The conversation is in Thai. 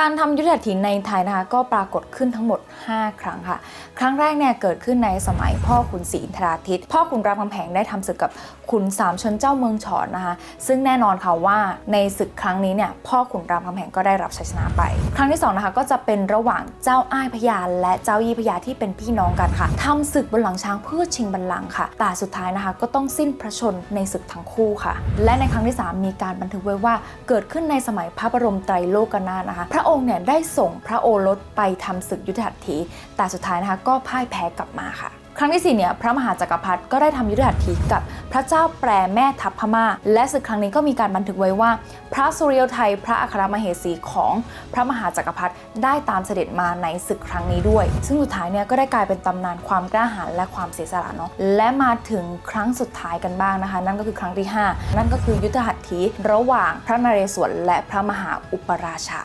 การทำยุทธหัตถีในไทยนะคะก็ปรากฏขึ้นทั้งหมด 5 ครั้งค่ะ ครั้งแรกเนี่ยเกิดขึ้นในสมัยพ่อขุนศรีอินทราทิต พ่อขุนรามคำแหงได้ทำศึกกับขุนสามชนเจ้าเมืองฉอนนะคะ ซึ่งแน่นอนค่ะว่าในศึกครั้งนี้เนี่ยพ่อขุนรามคำแหงก็ได้รับชัยชนะไป ครั้งที่สองนะคะก็จะเป็นระหว่างเจ้าอ้ายพญาและเจ้ายี่พญาที่เป็นพี่น้องกันค่ะทำศึกบนหลังช้างเพื่อชิงบัลลังก์ค่ะ แต่สุดท้ายนะคะก็ต้องสิ้นพระชนในศึกทั้งคู่ค่ะ และในครั้งที่สามมีการบันทึกไว้ว่าเกิดขึ้นในสมัยพระบรมไตรโลกนาถนะคะ พระองค์เนี่ยได้ส่งพระโอรสไปทำศึกยุทธหัตถี แต่สุดท้ายนะคะก็พ่ายแพ้กลับมาค่ะ ครั้งที่สี่เนี่ยพระมหาจักรพรรดิก็ได้ทำยุทธหัตถีกับพระเจ้าแปรแม่ทัพพม่า และศึกครั้งนี้ก็มีการบันทึกไว้ว่า พระสุริยไทยพระอัครมเหสีของพระมหาจักรพรรดิได้ตามเสด็จมาในศึกครั้งนี้ด้วย ซึ่งสุดท้ายเนี่ยก็ได้กลายเป็นตำนานความกล้าหาญและความเสียสละเนาะและมาถึงครั้งสุดท้ายกันบ้างนะคะ นั่นก็คือครั้งที่ห้านั่นก็คือยุทธหัตถีระหว่างพระนเรศวรและพระมหาอุปราชา